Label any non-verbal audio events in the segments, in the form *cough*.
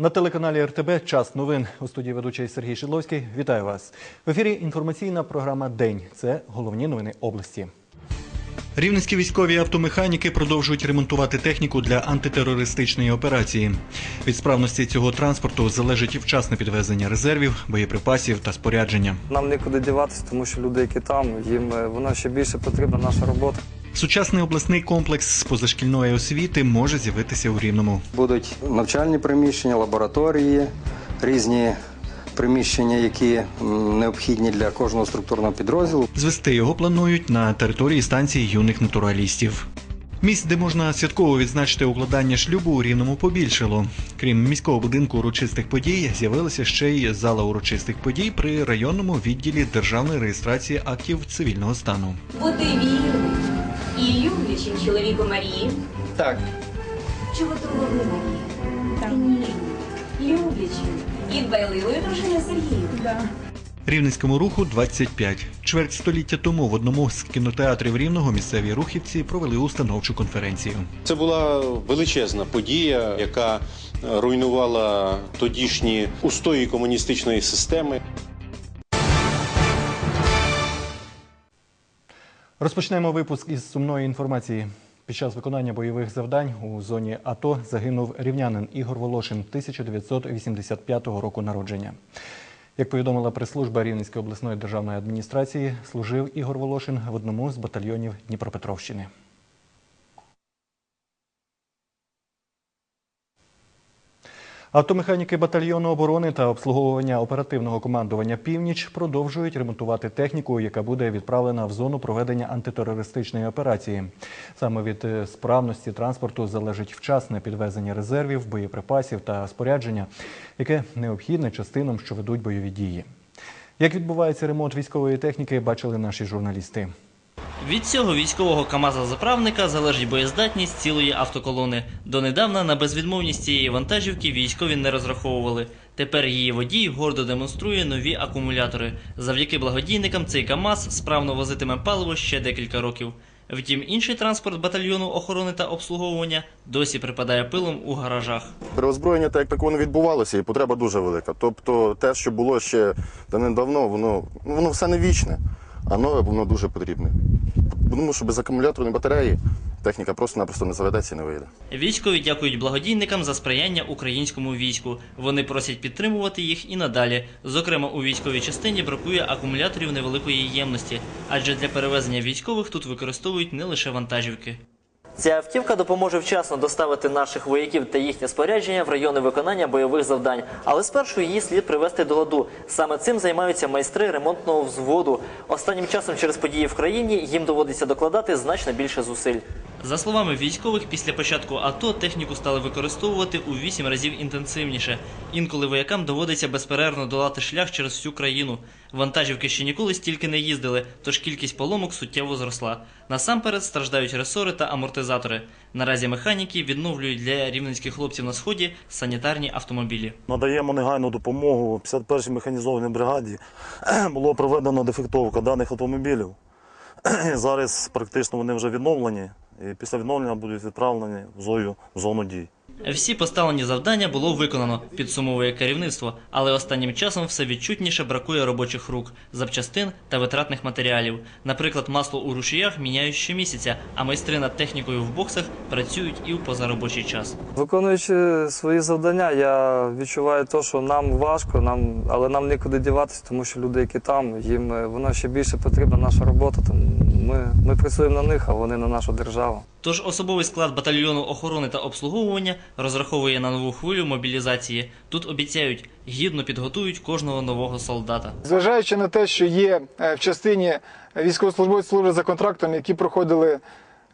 На телеканалі РТБ час новин у студії ведучий Сергій Шидловський. Вітаю вас. В ефірі інформаційна програма День. Це головні новини області. Рівненські військові автомеханіки продовжують ремонтувати техніку для антитерористичної операції. Від справності цього транспорту залежить вчасне підвезення резервів, боєприпасів та спорядження. Нам нікуди діватися, тому що люди, які там, їм е, вона ще більше потрібна наша робота. Сучасний обласний комплекс з позашкільної освіти може з'явитися у Рівному. Будуть навчальні приміщення, лабораторії, різні приміщення, які необхідні для кожного структурного підрозділу. Звести його планують на території станції юних натуралістів. Місць, де можна святково відзначити укладання шлюбу, у рівному побільшало. Крім міського будинку урочистих подій, з'явилася ще й зала урочистих подій при районному відділі державної реєстрації актів цивільного стану. Бути вірним і люблячим чоловіком Марії. Так, Чого того ви, Марія? Так. Ніжним, люблячим і дбайливою дружиною Сергію. Рівненському руху 25. Чверть століття тому в одному з кінотеатрів Рівного місцеві рухівці провели установчу конференцію. Це була величезна подія, яка руйнувала тодішні устої комуністичної системи. Розпочнемо випуск із сумної інформації. Під час виконання бойових завдань у зоні АТО загинув рівнянин Ігор Волошин 1985 року народження. Як повідомила прес-служба Рівненської обласної державної адміністрації, служив Ігор Волошин в одному з батальйонів Дніпропетровщини. Автомеханіки батальйону оборони та обслуговування оперативного командування Північ продовжують ремонтувати техніку, яка буде відправлена в зону проведення антитерористичної операції. Саме від е, справності транспорту залежить вчасне підвезення резервів, боєприпасів та спорядження, яке необхідне частинам, що ведуть бойові дії. Як відбувається ремонт військової техніки, бачили наші журналісти. Від цього військового КАМАЗа-заправника залежить боєздатність цілої автоколони. Донедавна на безвідмовність цієї вантажівки військові не розраховували. Тепер її водій гордо демонструє нові акумулятори. Завдяки благодійникам цей КАМАЗ справно возитиме паливо ще декілька років. Втім, інший транспорт батальйону охорони та обслуговування досі припадає пилом у гаражах. Переозброєння так як такого не відбувалося, і потреба дуже велика. Тобто те, що було ще давно, воно, ну, воно все не вічне, нове воно дуже потрібне. Тому що без акумуляторної батареї техніка просто-напросто не заведеться і не вийде. Військові дякують благодійникам за сприяння українському війську. Вони просять підтримувати їх і надалі. Зокрема, у військовій частині бракує акумуляторів невеликої ємності, адже для перевезення військових тут використовують не лише вантажівки. Ця автівка допоможе вчасно доставити наших вояків та їхнє спорядження в райони виконання бойових завдань. Але спершу її слід привести до ладу. Саме цим займаються майстри ремонтного взводу. Останнім часом через події в країні їм доводиться докладати значно більше зусиль. За словами військових, після початку АТО техніку стали використовувати у вісім разів інтенсивніше. Інколи воякам доводиться безперервно долати шлях через всю країну. Вантажівки ще ніколи стільки не їздили, тож кількість поломок суттєво зросла. Насамперед страждають ресори та амортизатори. Наразі механіки відновлюють для рівненських хлопців на сході санітарні автомобілі. Надаємо негайну допомогу 51-й механізованій бригаді. *clears throat* Було проведено дефектовка даних автомобілів. *clears throat* Зараз практично вони вже відновлені, і після відновлення будуть відправлені в зою в зону дій. Всі поставлені завдання було виконано, підсумовує керівництво, але останнім часом все відчутніше бракує робочих рук, запчастин та витратних матеріалів. Наприклад, масло у рушіях міняють щомісяця, а майстри над технікою в боксах працюють і в позаробочий час. Виконуючи свої завдання, я відчуваю те, що нам важко, нам, але нам нікуди діватися, тому що люди, які там, їм е, вона ще більше потрібна наша робота. Тому ми, ми працюємо на них, а вони на нашу державу. Тож особовий склад батальйону охорони та обслуговування розраховує на нову хвилю мобілізації. Тут обіцяють гідно підготують кожного нового солдата. Зважаючи на те, що є е, в частині військовослужбовців служби за контрактом, які проходили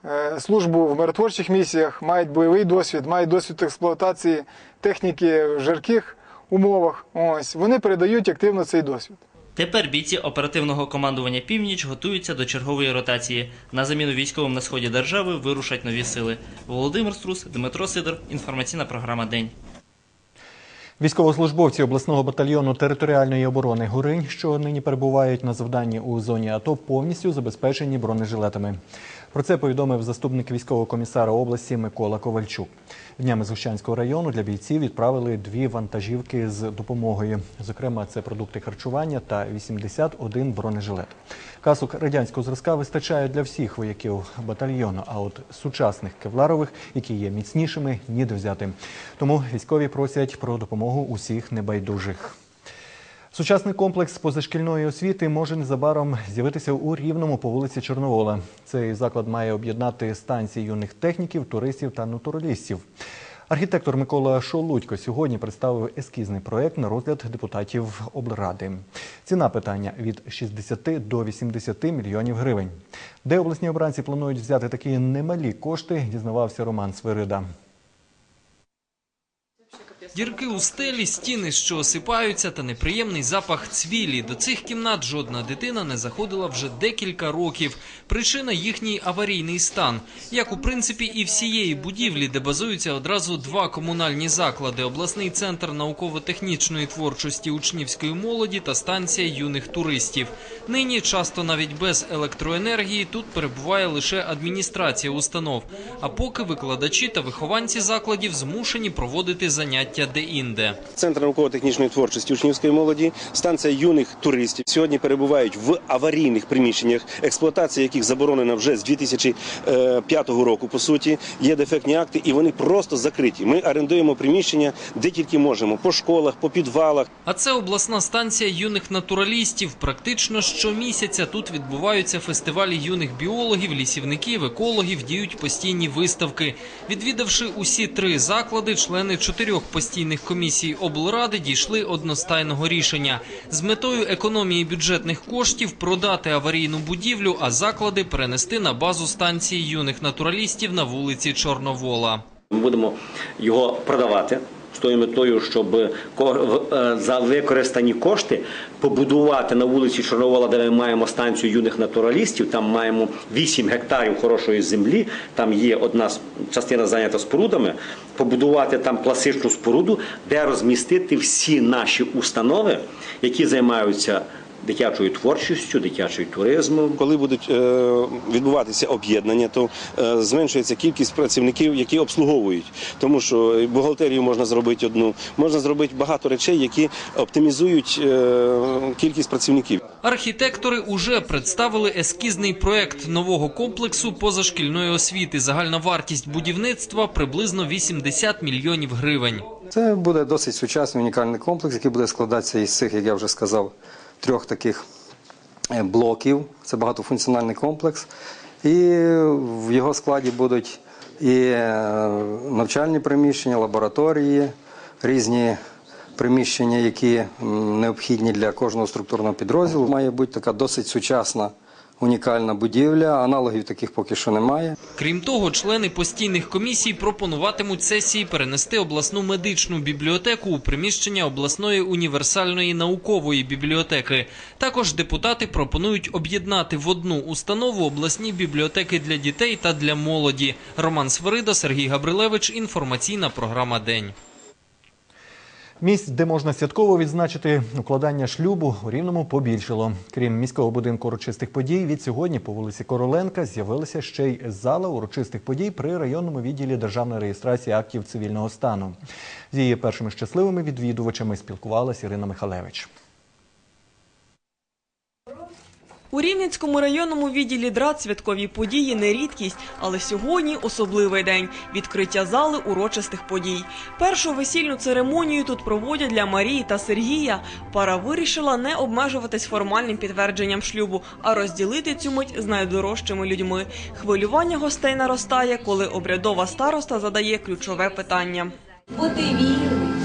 е, службу в миротворчих місіях, мають бойовий досвід, мають досвід експлуатації техніки в жарких умовах. Ось вони передають активно цей досвід. Тепер бійці оперативного командування Північ готуються до чергової ротації. На заміну військовим на сході держави вирушать нові сили. Володимир Струс, Дмитро Сидор. Інформаційна програма День. Військовослужбовці обласного батальйону територіальної оборони Гуринь, що нині перебувають на завданні у зоні АТО, повністю забезпечені бронежилетами. Про це повідомив заступник військового комісара області Микола Ковальчук. Днями з Гущанського району для бійців відправили дві вантажівки з допомогою. Зокрема, це продукти харчування та 81 бронежилет. Касок радянського зразка вистачає для всіх вояків батальйону, а от сучасних кевларових, які є міцнішими, ніде взяти. Тому військові просять про допомогу усіх небайдужих. Сучасний комплекс позашкільної освіти може незабаром з'явитися у Рівному по вулиці Чорновола. Цей заклад має об'єднати станції юних техніків, туристів та натуралістів. Архітектор Микола Шолудько сьогодні представив ескізний проект на розгляд депутатів облради. Ціна питання від 60 до 80 мільйонів гривень. Де обласні обранці планують взяти такі немалі кошти, дізнавався Роман Свирида. Дірки у стелі, стіни, що осипаються, та неприємний запах цвілі. До цих кімнат жодна дитина не заходила вже декілька років. Причина їхній аварійний стан. Як у принципі і всієї будівлі, де базуються одразу два комунальні заклади: обласний центр науково-технічної творчості учнівської молоді та станція юних туристів. Нині часто навіть без електроенергії тут перебуває лише адміністрація установ. А поки викладачі та вихованці закладів змушені проводити заняття де-інде. Центр науково-технічної творчості учнівської молоді, станція юних туристів сьогодні перебувають в аварійних приміщеннях, експлуатація яких заборонена вже з 2005 року. По суті, є дефектні акти, і вони просто закриті. Ми орендуємо приміщення де тільки можемо по школах, по підвалах. А це обласна станція юних натуралістів. Практично щомісяця тут відбуваються фестивалі юних біологів, лісівників, екологів, діють постійні виставки. Відвідавши усі три заклади, члени чотирьох постійних комісій облради дійшли одностайного рішення з метою економії бюджетних коштів продати аварійну будівлю, а заклади перенести на базу станції юних натуралістів на вулиці Чорновола. Ми будемо його продавати з тою метою, щоб е, за використані кошти побудувати на вулиці Чорновола, де ми маємо станцію юних натуралістів. Там маємо 8 гектарів хорошої землі. Там є одна частина зайнята спорудами. Побудувати там класичну споруду, де розмістити всі наші установи, які займаються дитячою творчістю, дитячою туризмом. Коли будуть е, відбуватися об'єднання, то е, зменшується кількість працівників, які обслуговують. Тому що бухгалтерію можна зробити одну, можна зробити багато речей, які оптимізують е, кількість працівників. Архітектори уже представили ескізний проект нового комплексу позашкільної освіти. Загальна вартість будівництва приблизно 80 мільйонів гривень. Це буде досить сучасний унікальний комплекс, який буде складатися із цих, як я вже сказав, трьох таких е, блоків. Це багатофункціональний комплекс. І в його складі будуть і е, навчальні приміщення, лабораторії, різні приміщення, які необхідні для кожного структурного підрозділу. Має бути така досить сучасна унікальна будівля. Аналогів таких поки що немає. Крім того, члени постійних комісій пропонуватимуть сесії перенести обласну медичну бібліотеку у приміщення обласної універсальної наукової бібліотеки. Також депутати пропонують об'єднати в одну установу обласні бібліотеки для дітей та для молоді. Роман Свирида, Сергій Габрилевич. Інформаційна програма День. Місць, де можна святково відзначити укладання шлюбу, у Рівному побільшало. Крім міського будинку урочистих подій, від сьогодні по вулиці Короленка з'явилася ще й зала урочистих подій при районному відділі державної реєстрації актів цивільного стану. З її першими щасливими відвідувачами спілкувалася Ірина Михалевич. У Рівненському районному відділі драт святкові події не рідкість, але сьогодні особливий день відкриття зали урочистих подій. Першу весільну церемонію тут проводять для Марії та Сергія. Пара вирішила не обмежуватись формальним підтвердженням шлюбу, а розділити цю мить з найдорожчими людьми. Хвилювання гостей наростає, коли обрядова староста задає ключове питання. Бути вірним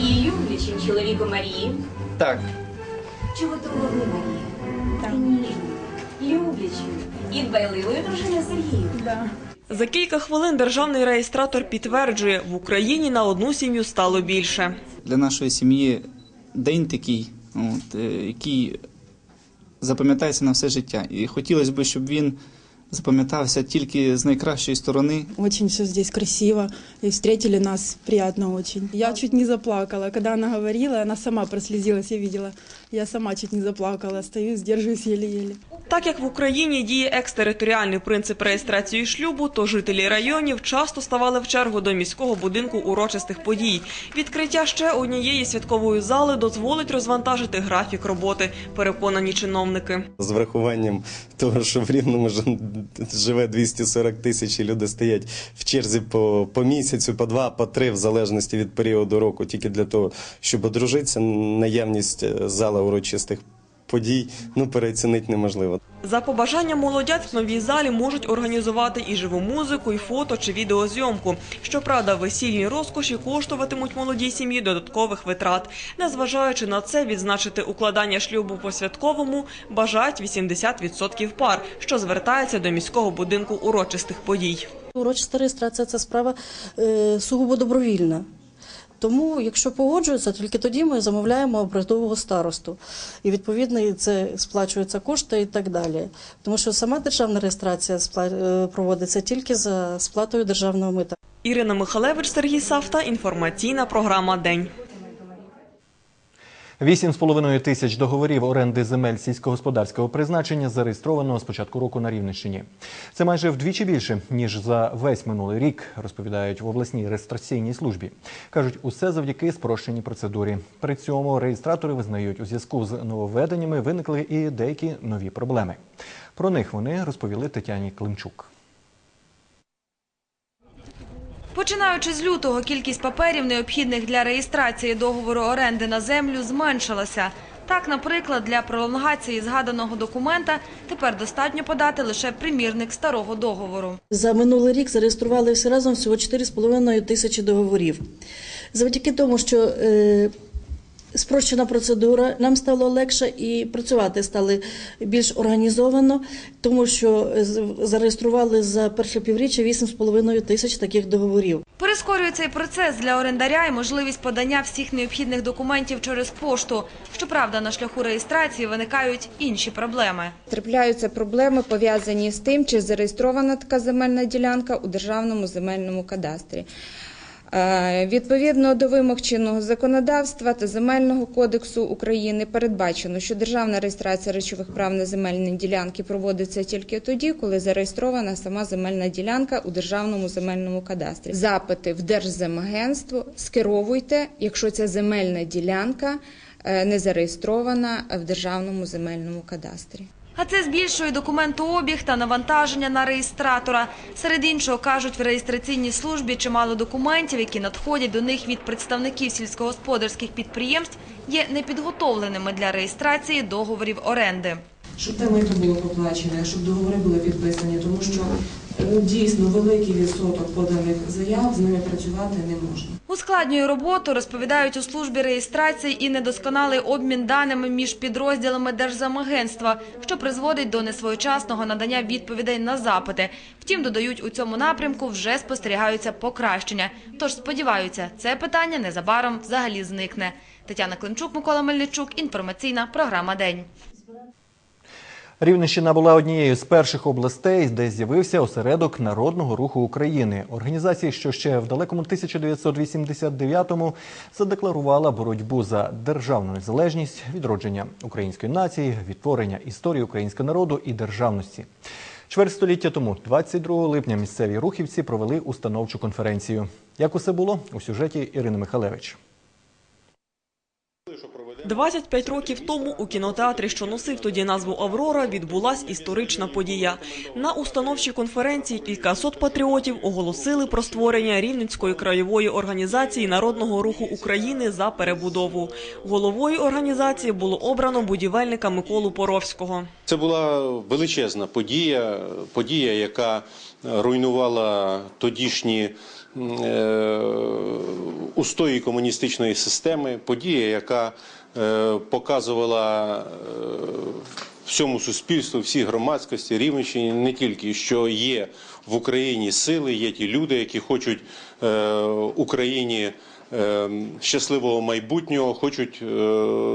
і люблячим чоловіком Марії. Так, Ви, Марія? Так. Ніжною, люблячою і дбайливою дружиною Сергію. За кілька хвилин державний реєстратор підтверджує, в Україні на одну сім'ю стало більше. для нашої сім'ї день такий, от, е, який запам'ятається на все життя. І хотілося б, щоб він запам'ятався тільки з найкращої сторони. Очень все здесь красиво, и встретили нас приятно очень. Я чуть не заплакала, когда она говорила, она сама прослезилась, я видела. Я сама чуть не заплакала, стою, сдерживаюсь еле-еле. Так як в Україні діє екстериторіальний принцип реєстрації шлюбу, то жителі районів часто ставали в чергу до міського будинку урочистих подій. Відкриття ще однієї святкової зали дозволить розвантажити графік роботи, переконані чиновники. З врахуванням того, що в Рівному ж- живе 240 тисяч і люди стоять в черзі по, по місяцю, по два, по три, в залежності від періоду року, тільки для того, щоб одружитися, наявність е, зала урочистих подій ну, переоцінити неможливо. За побажанням молодят в новій залі можуть організувати і живу музику, і фото чи відеозйомку. Щоправда, весільні розкоші коштуватимуть молодій сім'ї додаткових витрат. Незважаючи на це, відзначити укладання шлюбу по святковому бажають 80% пар, що звертаються до міського будинку урочистих подій. Урочиста реєстрація це справа е, сугубо добровільна. Тому, якщо погоджуються, тільки тоді ми замовляємо обрядового старосту. І відповідно це сплачуються кошти і так далі. Тому що сама державна реєстрація е, проводиться тільки за сплатою державного мита. Ірина Михалевич, Сергій Савта. Інформаційна програма День. 8,5 тисяч договорів оренди земель сільськогосподарського призначення зареєстровано з початку року на Рівненщині. Це майже вдвічі більше ніж за весь минулий рік, розповідають в обласній реєстраційній службі. кажуть, усе завдяки спрощеній процедурі. При цьому реєстратори визнають, у зв'язку з нововведеннями виникли і деякі нові проблеми. Про них вони розповіли Тетяні Климчук. Починаючи з лютого, кількість паперів, необхідних для реєстрації договору оренди на землю, зменшилася. Так, наприклад, для пролонгації згаданого документа тепер достатньо подати лише примірник старого договору. За минулий рік зареєстрували всі разом всього 4,5 тисячі договорів. Завдяки тому, що е, спрощена процедура, нам стало легше і працювати стали більш організовано, тому що е, з- зареєстрували за перше півріччя 8,5 тисяч таких договорів. Прискорює цей процес для орендаря і можливість подання всіх необхідних документів через пошту. Щоправда, на шляху реєстрації виникають інші проблеми. Трапляються проблеми пов'язані з тим, чи зареєстрована така земельна ділянка у державному земельному кадастрі. Е, Відповідно до вимог чинного законодавства та земельного кодексу України передбачено, що державна реєстрація речових прав на земельні ділянки проводиться тільки тоді, коли зареєстрована сама земельна ділянка у державному земельному кадастрі. Запити в Держземагентство скеровуйте, якщо ця земельна ділянка е, не зареєстрована в державному земельному кадастрі. А це збільшує документообіг та навантаження на реєстратора. Серед іншого, кажуть, в реєстраційній службі чимало документів, які надходять до них від представників сільськогосподарських підприємств, є непідготовленими для реєстрації договорів оренди. Щоб те майно було поплачене, щоб договори були підписані, тому що е, дійсно великий відсоток поданих заяв з ними працювати не можна. Ускладнює роботу, розповідають у службі реєстрації і недосконалий обмін даними між підрозділами Держзамагентства, що призводить до несвоєчасного надання відповідей на запити. Втім, додають, у цьому напрямку вже спостерігаються покращення. Тож сподіваються, це питання незабаром взагалі зникне. Тетяна Климчук, Микола Мельничук. Інформаційна програма День. Рівненщина була однією з перших областей, де з'явився осередок народного руху України. Організації, що ще в далекому 1989-му задекларувала боротьбу за державну незалежність, відродження української нації, відтворення історії українського народу і державності. Чверть століття тому, 22 липня, місцеві рухівці провели установчу конференцію. Як усе було у сюжеті Ірини Михалевич. 25 років тому у кінотеатрі, що носив тоді назву Аврора, відбулась історична подія. На установчій конференції кількасот патріотів оголосили про створення Рівненської краєвої організації народного руху України за перебудову. Головою організації було обрано будівельника Миколу Поровського. Це була величезна подія, подія, яка руйнувала тодішні е, устої комуністичної системи, подія, яка показувала е, всьому суспільству, всій громадськості, Рівненщині не тільки, що є в Україні сили, є ті люди, які хочуть е, Україні е, щасливого майбутнього, хочуть е,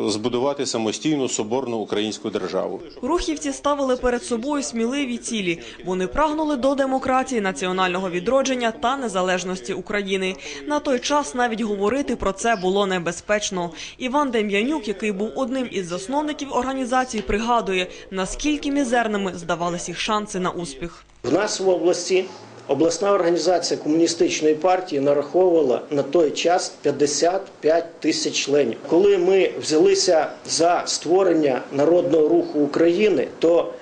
збудувати самостійну соборну українську державу. Рухівці ставили перед собою сміливі цілі. Вони прагнули до демократії, національного відродження та незалежності України. На той час навіть говорити про це було небезпечно. Іван Дем'янюк, який був одним із засновників організації, пригадує, наскільки мізерними здавались їх шанси на успіх. В нас в області обласна організація комуністичної партії нараховувала на той час 55 тисяч членів. Коли ми взялися за створення народного руху України, то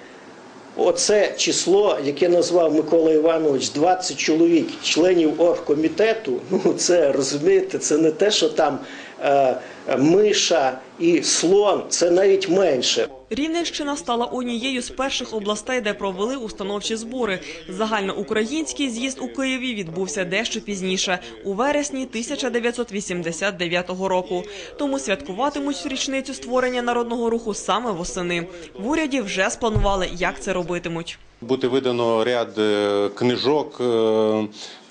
оце число, яке назвав Микола Іванович, 20 чоловік, членів оргкомітету, ну це розумієте, це не те, що там е, миша і слон, це навіть менше. Рівненщина стала однією з перших областей, де провели установчі збори. Загальноукраїнський з'їзд у Києві відбувся дещо пізніше, у вересні 1989 року. Тому святкуватимуть річницю створення народного руху саме восени. В уряді вже спланували, як це робитимуть. Буде видано ряд е, книжок, е,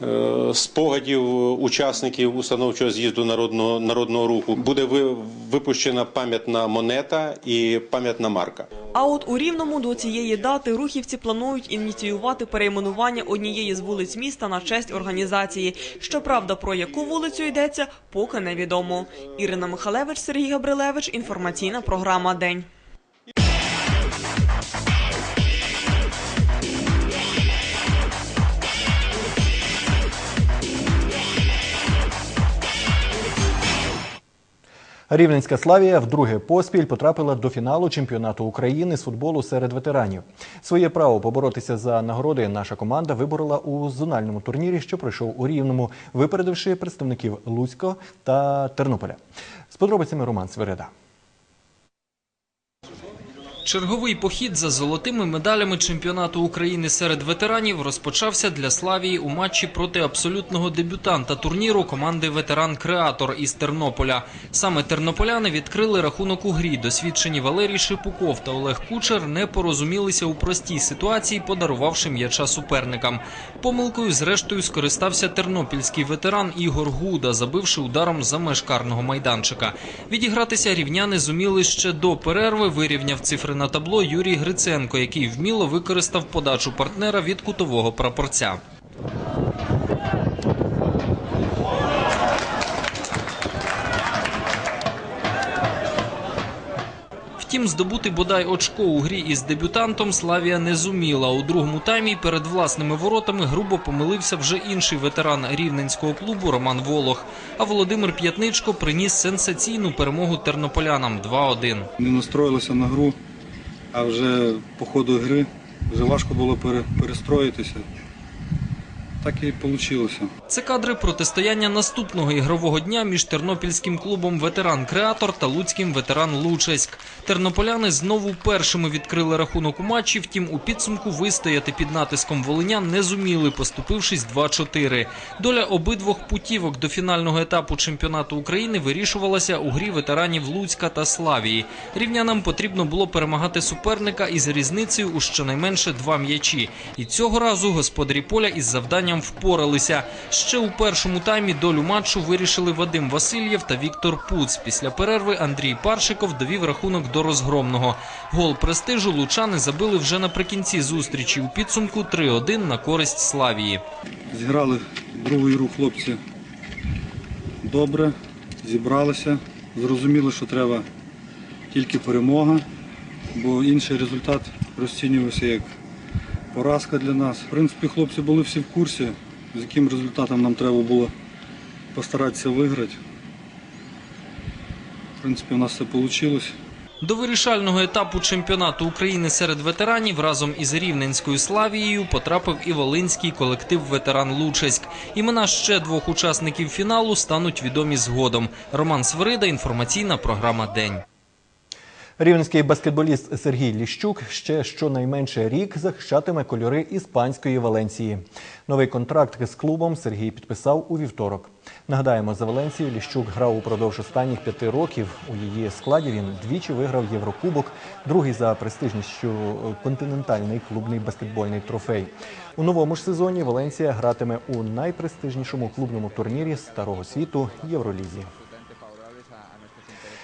е, спогадів учасників установчого з'їзду народного народного руху. Буде ви- випущена пам'ятна монета і пам'ятна марка. А от у Рівному до цієї дати рухівці планують ініціювати перейменування однієї з вулиць міста на честь організації. Щоправда, про яку вулицю йдеться, поки невідомо. Ірина Михалевич, Сергій Габрилевич. Інформаційна програма День. Рівненська Славія вдруге поспіль потрапила до фіналу чемпіонату України з футболу серед ветеранів. Своє право поборотися за нагороди наша команда виборола у зональному турнірі, що пройшов у Рівному, випередивши представників Луцько та Тернополя. З подробицями Роман Свереда. Черговий похід за золотими медалями чемпіонату України серед ветеранів розпочався для Славії у матчі проти абсолютного дебютанта турніру команди Ветеран Креатор із Тернополя. Саме тернополяни відкрили рахунок у грі. Досвідчені Валерій Шипуков та Олег Кучер не порозумілися у простій ситуації, подарувавши м'яча суперникам. Помилкою, зрештою, скористався тернопільський ветеран Ігор Гуда, забивши ударом за меж карного майданчика. Відігратися рівняни зуміли ще до перерви. Вирівняв цифри на табло Юрій Гриценко, який вміло використав подачу партнера від кутового прапорця. Втім, здобути бодай очко у грі із дебютантом Славія не зуміла. У другому таймі перед власними воротами грубо помилився вже інший ветеран рівненського клубу Роман Волох. А Володимир П'ятничко приніс сенсаційну перемогу тернополянам 2-1. Не настроїлися на гру, а вже по ходу гри вже важко було пере- перестроїтися. Так і вийшло. Це кадри протистояння наступного ігрового дня між тернопільським клубом Ветеран Креатор та луцьким ветеран Лучеськ. Тернополяни знову першими відкрили рахунок у матчі. Втім, у підсумку вистояти під натиском волинян не зуміли, поступившись 2-4. Доля обидвох путівок до фінального етапу чемпіонату України вирішувалася у грі ветеранів Луцька та Славії. Рівнянам потрібно було перемагати суперника із різницею у щонайменше два м'ячі. І цього разу господарі поля із завданням впоралися. Ще у першому таймі долю матчу вирішили Вадим Васильєв та Віктор Пуц. Після перерви Андрій Паршиков довів рахунок до розгромного. Гол престижу лучани забили вже наприкінці зустрічі. У підсумку 3-1 на користь Славії. Зіграли другу ігру хлопці добре, зібралися, зрозуміли, що треба тільки перемога, бо інший результат розцінювався як поразка для нас. В принципі, хлопці були всі в курсі, з яким результатом нам треба було постаратися виграти. В принципі, у нас все вийшло. До вирішального етапу чемпіонату України серед ветеранів разом із Рівненською Славією потрапив і волинський колектив ветеран Лучеськ. Імена ще двох учасників фіналу стануть відомі згодом. Роман Свирида, інформаційна програма День. Рівненський баскетболіст Сергій Ліщук ще щонайменше рік захищатиме кольори іспанської Валенції. Новий контракт з клубом Сергій підписав у вівторок. Нагадаємо, за Валенсію Ліщук грав упродовж останніх п'яти років. У її складі він двічі виграв Єврокубок, другий за престижністю континентальний клубний баскетбольний трофей. У новому ж сезоні Валенсія гратиме у найпрестижнішому клубному турнірі старого світу Євролізі.